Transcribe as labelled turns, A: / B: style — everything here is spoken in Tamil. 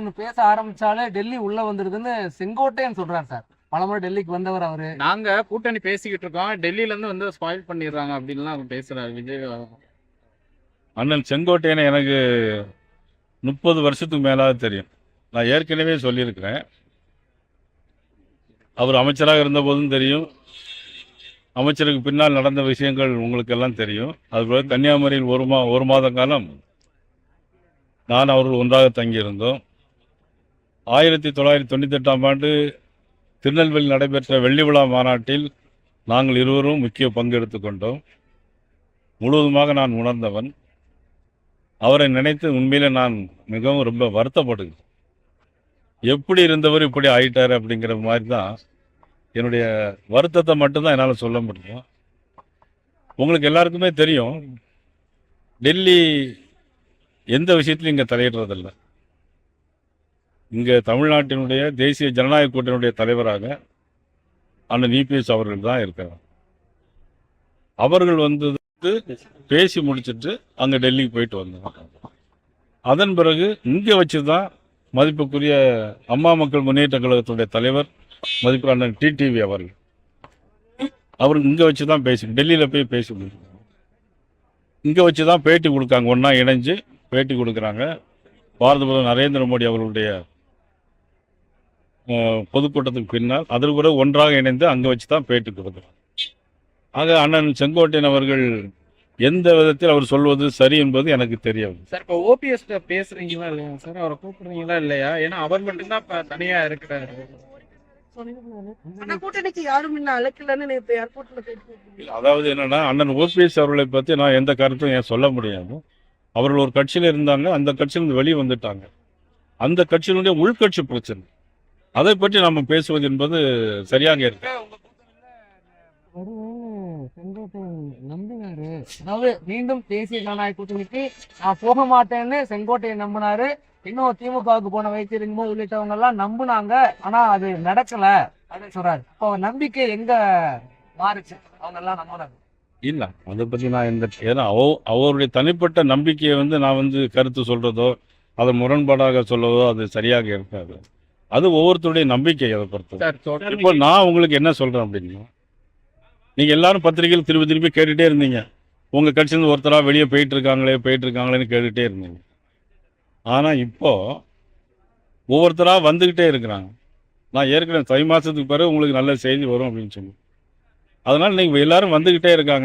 A: ஒண்ணு பேச ஆரம்பிச்சாலே டெல்லி உள்ள வந்துருதுன்னு செங்கோட்டையன் சொல்றாரு சார். பலமுறை டெல்லிக்கு வந்தவர் அவரு.
B: நாங்க கூட்டணி பேசிக்கிட்டு இருக்கோம். டெல்லியில இருந்து வந்து ஸ்பாயில் பண்ணிடுறாங்க அப்படின்லாம் அவர் பேசுறாரு விஜய்
C: அண்ணன் செங்கோட்டையனை எனக்கு முப்பது வருஷத்துக்கு மேலாக தெரியும். நான் ஏற்கனவே சொல்லியிருக்கிறேன். அவர் அமைச்சராக இருந்தபோதும் தெரியும். அமைச்சருக்கு பின்னால் நடந்த விஷயங்கள் உங்களுக்கு எல்லாம் தெரியும். அதுபோல கன்னியாகுமரியில் ஒரு மா ஒரு மாத காலம் நான் அவர்கள் ஒன்றாக தங்கியிருந்தோம். ஆயிரத்தி தொள்ளாயிரத்தி தொண்ணூற்றி எட்டாம் ஆண்டு திருநெல்வேலி நடைபெற்ற வெள்ளி விழா மாநாட்டில் நாங்கள் இருவரும் முக்கிய பங்கு எடுத்துக்கொண்டோம் முழுவதுமாக நான் உணர்ந்தவன். அவரை நினைத்து உண்மையில நான் மிகவும் ரொம்ப வருத்தப்படுகிறேன். எப்படி இருந்தவர் இப்படி ஆயிட்டார் அப்படிங்கிற மாதிரி தான் என்னுடைய வருத்தத்தை மட்டும்தான் என்னால் சொல்ல முடியும். உங்களுக்கு எல்லாருக்குமே தெரியும் டெல்லி எந்த விஷயத்துலையும் இங்கே தலையிடுறதில்ல. இங்கே தமிழ்நாட்டினுடைய தேசிய ஜனநாயக கூட்டணியுடைய தலைவராக அண்ணன் இபிஎஸ் அவர்கள் தான் இருக்கிறார். அவர்கள் வந்தது பேசி முடிச்சிட்டு அங்கே டெல்லிக்கு போயிட்டு வந்தோம் அதன் பிறகு இங்கே வச்சு தான் மதிப்புக்குரிய அம்மா மக்கள் முன்னேற்ற கழகத்துடைய தலைவர் மதிப்பு அண்ணன் டிடிவி அவர்கள். அவர் இங்கே வச்சு தான் பேசி டெல்லியில் போய் பேசி முடிச்சாங்க இங்கே வச்சு தான் பேட்டி கொடுக்காங்க. ஒன்றா இணைஞ்சு பேட்டி கொடுக்குறாங்க. பாரத பிரதமர் நரேந்திர மோடி அவர்களுடைய பொதுக்கூட்டத்துக்கு பின்னால் அதற்கு பிறகு ஒன்றாக இணைந்து அங்கே வச்சு தான் பேட்டி கொடுக்குறாங்க ஆக அண்ணன் செங்கோட்டையன் அவர்கள் எந்த விதத்தில் அவர் சொல்வது சரி என்பது எனக்கு தெரியவில்லை
B: சார் இப்போ ஓபிஎஸ் பேசுறீங்களா இல்லையா சார்? அவரை கூப்பிடுறீங்களா இல்லையா? ஏன்னா அவர் மட்டும்தான் இப்ப தனியா இருக்கிறாரு.
C: அதாவது என்னன்னா அண்ணன் ஓபிஎஸ் அவர்களை பற்றி நான் எந்த கருத்தும் ஏன் சொல்ல முடியாது. அவர்கள் ஒரு கட்சியில் இருந்தாங்க அந்த கட்சியிலிருந்து வெளியே வந்துட்டாங்க. அந்த கட்சியினுடைய உள்கட்சி பிரச்சனை. அதை பற்றி நம்ம பேசுவது என்பது சரியாக இருக்கு
A: நம்பினாரு. அதாவது மீண்டும் தேசிய ஜனநாயக கூட்டணிக்கு நான் போக மாட்டேன்னு செங்கோட்டையன் நம்பினாரு. இன்னும் திமுகவுக்கு போன வைத்திருங்கமோ உள்ளிட்டவங்க எல்லாம் நம்புனாங்க. ஆனா அது நடக்கல அப்படின்னு சொல்றாரு. இப்போ நம்பிக்கை எங்க மாறுச்சு? அவங்க எல்லாம் நம்பினாங்க
C: இல்லை அதை பற்றி நான் எந்த ஏன்னா அவ அவருடைய தனிப்பட்ட நம்பிக்கையை வந்து நான் வந்து கருத்து சொல்றதோ அதை முரண்பாடாக சொல்லவோ அது சரியாக இருக்காது. அது ஒவ்வொருத்தருடைய நம்பிக்கை அதை
B: தொடர்ந்து
C: இப்போ நான் உங்களுக்கு என்ன சொல்றேன் அப்படின்னா நீங்க எல்லாரும் பத்திரிகையில் திருப்பி திருப்பி கேட்டுட்டே இருந்தீங்க. உங்க கட்சியிலிருந்து ஒருத்தரா வெளியே போயிட்டு இருக்காங்களே போயிட்டு இருக்காங்களேன்னு கேட்டுட்டே இருந்தீங்க. ஆனா இப்போ ஒவ்வொருத்தரா வந்துகிட்டே இருக்கிறாங்க. நான் ஏற்கனவே தை மாசத்துக்கு பிறகு உங்களுக்கு நல்ல செய்தி வரும் அப்படின்னு சொல்லி அதனால நீங்க எல்லாரும் வந்துகிட்டே இருக்காங்க.